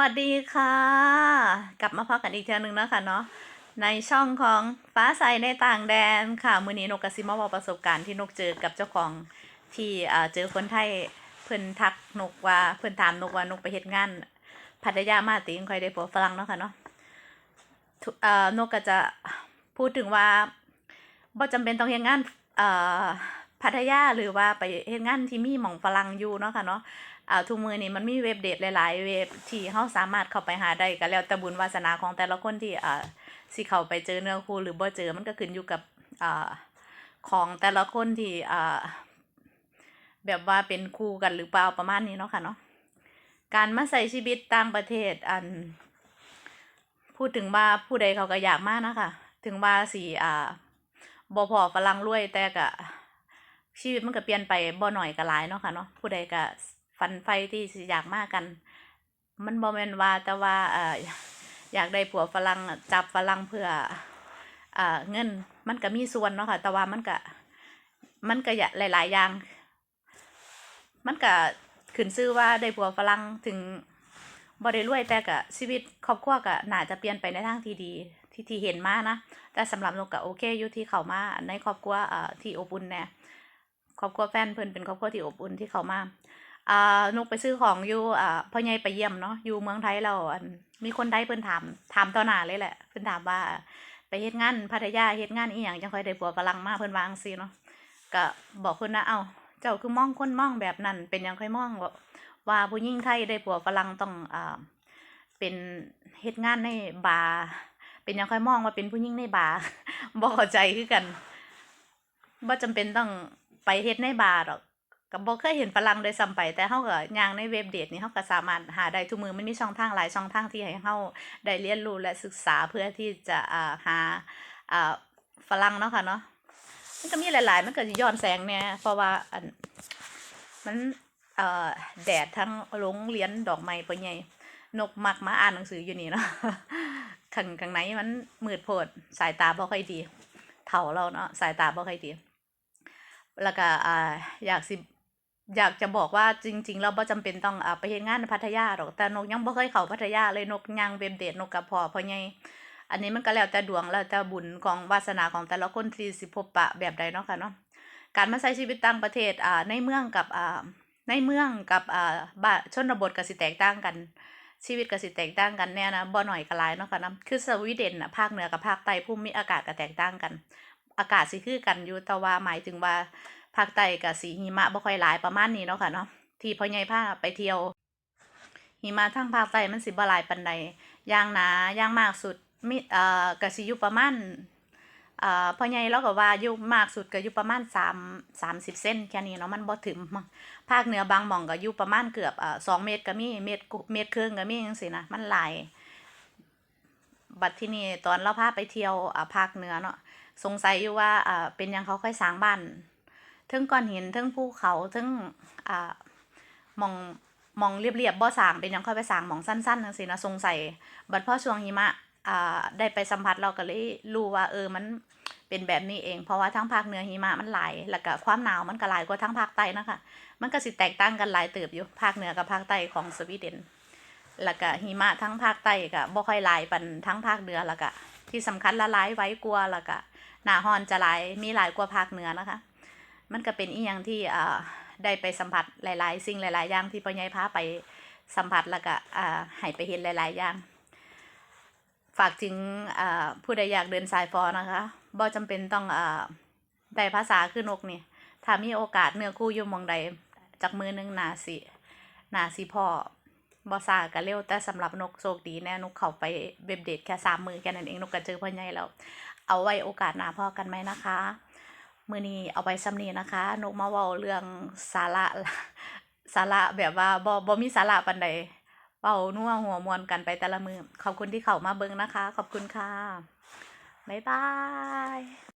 วัสดีค่ะ กลับมาพบกันอีกเทื่อนึงเนาะค่ะเนาะในช่องของฟ้าใสในต่างแดนค่ะ มือนี้นกกระสิมาเว้าประสบการณ์ที่นกเจอกับเจ้าของที่เจอคนไทยเพิ่อนทักนกว่าเพิ่อนถามนกว่านกไปเฮ็ดงานพัทยามาติงคอยได้ผัวฝรั่งเนาะค่ะเนาะนกก็จะพูดถึงว่าบ่จำเป็นต้องเฮ็ดงานพัทยาหรือว่าไปเฮ็ดงานที่มีหม่องฝรั่งอยู่เนาะค่ะเนาะ อ่าทุกมือนี้มันมีเว็บเดทหลายๆ เว็บที่เฮาสามารถเข้าไปหาได้ก็แล้วแต่บุญวาสนาของแต่ละคนที่อ่าสิเข้าไปเจอเนื้อคู่หรือบ่เจอมันก็ขึ้นอยู่กับอ่าของแต่ละคนที่อ่าแบบว่าเป็นคู่กันหรือเปล่าประมาณนี้เนาะค่ะเนาะการมาใช้ชีวิตต่างประเทศอัน พูดถึงว่าผู้ใดเขาก็อยากมากนะคะถึงว่าสิอ่าบ่พอฝรั่งรวยแต่ก็ชีวิตมันก็เปลี่ยนไปบ่หน้อยก็หลายเนาะค่ะเนาะผู้ใดก็ ฝันไฟที่สิอยากมากกัน มันบ่แม่นว่าแต่ว่าเอออยากได้ผัวฝรั่งจับฝรั่งเพื่ออเงินมันก็มีส่วนเนาะค่ะ แต่ว่ามันก็มันก็หลาย ๆ อย่าง มันก็ขึ้นชื่อว่าได้ผัวฝรั่งถึงบ่ได้รวยแต่ก็ชีวิตครอบครัวก็น่าจะเปลี่ยนไปในทางที่ดีที่ที่เห็นมานะ แต่สำหรับนกก็โอเคอยู่ที่เขามาในครอบครัวอ่าที่อบอุ่นแน่ครอบครัวแฟนเพิ่อนเป็นครอบครัวที่อบอุ่นที่เขามา อ่านกไปซื้อของอยู่อ่าพ่อใหญ่ไปเยี่ยมเนาะอยู่เมืองไทยเราอันมีคนไทยเพิ่นถามถามต่อหน้าเลยแหละเพิ่นถามว่า ไปเฮ็ดงานพัทยาเฮ็ดงานอีหยังจังค่อยได้ผัวฝรั่งมาเพิ่นว่าจังซี่เนาะก็บอกเพิ่นนะเอ้าเจ้าคือมองคนมองแบบนั้น เป็นหยังค่อยมองว่าผู้หญิงไทยได้ผัวฝรั่งต้องอ่าเป็นเฮ็ดงานในบาร์เป็นยังค่อยมองว่าเป็นผู้หญิงในบาร์บ่เข้าใจคือกันบ่จำเป็นต้องไปเฮ็ดในบาร์ดอก ก็บ่เคยเห็นฝรั่งโดยซ้ำไปแต่เฮาก็ย่างในเว็บเดทนี่เฮาก็สามารถหาได้ทุกมือมันมีช่องทางหลายช่องทางที่ให้เฮาได้เรียนรู้และศึกษาเพื่อที่จะอ่าหาอ่าฝรั่งเนาะค่ะเนาะมันก็มีหลาย ๆ มันก็สิย้อนแสงแหน่ยเพราะว่าอันมันเอ่อแดดทั้งโรงเรียนดอกไม้ปะใหญ่นกมักมาอ่านหนังสืออยู่นี่เนาะข้างข้างในมันมืดโพดสายตาบ่ค่อยดีเฒ่าแล้วเนาะสายตาบ่ค่อยดีแล้วก็อ่าอยากสิ อยากจะบอกว่าจริงๆแล้วบ่จำเป็นต้องอ่าไปเฮ็ดงานพัทยาดอกแต่นกยังบ่เคยเข้าพัทยาเลยนกย่างเว็บเดทนกกับพ่อพ่อใหญ่อันนี้มันก็แล้วแต่ดวงแล้วแต่บุญของวาสนาของแต่ละคนที่สิพบปะแบบใดเนาะค่ะเนาะการมาใช้ชีวิตต่างประเทศอ่าในเมืองกับอ่าในเมืองกับอ่าบ้านชนบทก็สิแตกต่างกันชีวิตก็สิแตกต่างกันแน่นะบ่หน้อยก็หลายเนาะค่ะเนาะคือสวีเดนน่ะภาคเหนือกับภาคใต้ภูมิอากาศก็แตกต่างกัน อากาศสิคือกันอยู่แต่ว่าหมายถึงว่า ภาคใต้ก็สิหิมะบ่ค่อยหลายประมาณนี้เนาะค่ะเนาะที่พ่อใหญ่พาไปเที่ยว หิมะทางภาคใต้มันสิบ่หลายปานใดย่างหนาย่างมากสุดมีเอ่อก็สิอยู่ประมาณเอ่อพ่อใหญ่เราก็ว่าอยู่มากสุดก็อยู่ประมาณ3 30เซนแค่นี้เนาะมันบ่ถึงภาคเหนือบางหม่องก็อยู่ประมาณเกือบเอ่อ2เมตรก็มีเมตรเมตรครึ่งก็มีจังซี่นะมันหลายบัดที่นี้ตอนเราพาไปเที่ยวอ่าภาคเหนือเนาะสงสัยอยู่ว่าอ่าเป็นยังเขาค่อยสร้างบ้าน ทิงก้อนหินเทิงภูเขาเทิงอ่ามองมองเรียบๆบ่อสางเป็นยังค่อยไปสางมองสั้นๆจังซี่นะสงสัยบัดพอช่วงหิมะอ่าได้ไปสัมผัสเราก็เลยรู้ว่าเออมันเป็นแบบนี้เอง เพราะว่าทั้งภาคเหนือหิมะมันหลายแล้วก็ความหนาวมันก็หลายกว่าทั้งภาคใต้นะคะ มันก็สิแตกต่างกันหลายเติบอยู่ภาคเหนือกับภาคใต้ของสวีเดนแล้วก็หิมะทั้งภาคใต้ก็บ่ค่อยหลายปานทั้งภาคเหนือแล้วก็ที่สำคัญละหลายไว้กว่าแล้วก็หนาร้อนจะหลายมีหลายกว่าภาคเหนือนะคะ มันก็เป็นอีหยังที่อ่าได้ไปสัมผัสหลาย ๆ สิ่งหลาย ๆ อย่างที่พ่อใหญ่พาไปสัมผัสแล้วก็อ่าให้ไปเห็นหลาย ๆ อย่าง ฝากถึงอ่าผู้ใดอยากเดินสายฟอนะคะบ่จำเป็นต้องอ่าได้ภาษาคือนกนี่ถ้ามีโอกาสเนื้อคู่อยู่มองใดจากมือหนึงนาสินาสิพ่อบ่ซ่าก็เร็วแต่สำหรับนกโชคดีแน่นกเขาไปเว็บเดทแค่สามมือแค่นั้นเองนกก็เจอพ่อใหญ่แล้ว เอาไว้โอกาสหน้าพ่อกันไหมนะคะ มือนี้เอาไปซ้ำนี้นะคะ นกมาเว้าเรื่องสาระสาระแบบว่าบ่บ่มีสาระปันใดเป่านัวหัวมวนกันไปแต่ละมือขอบคุณที่เข้ามาเบิ่งนะคะ ขอบคุณค่ะ บ๊ายบาย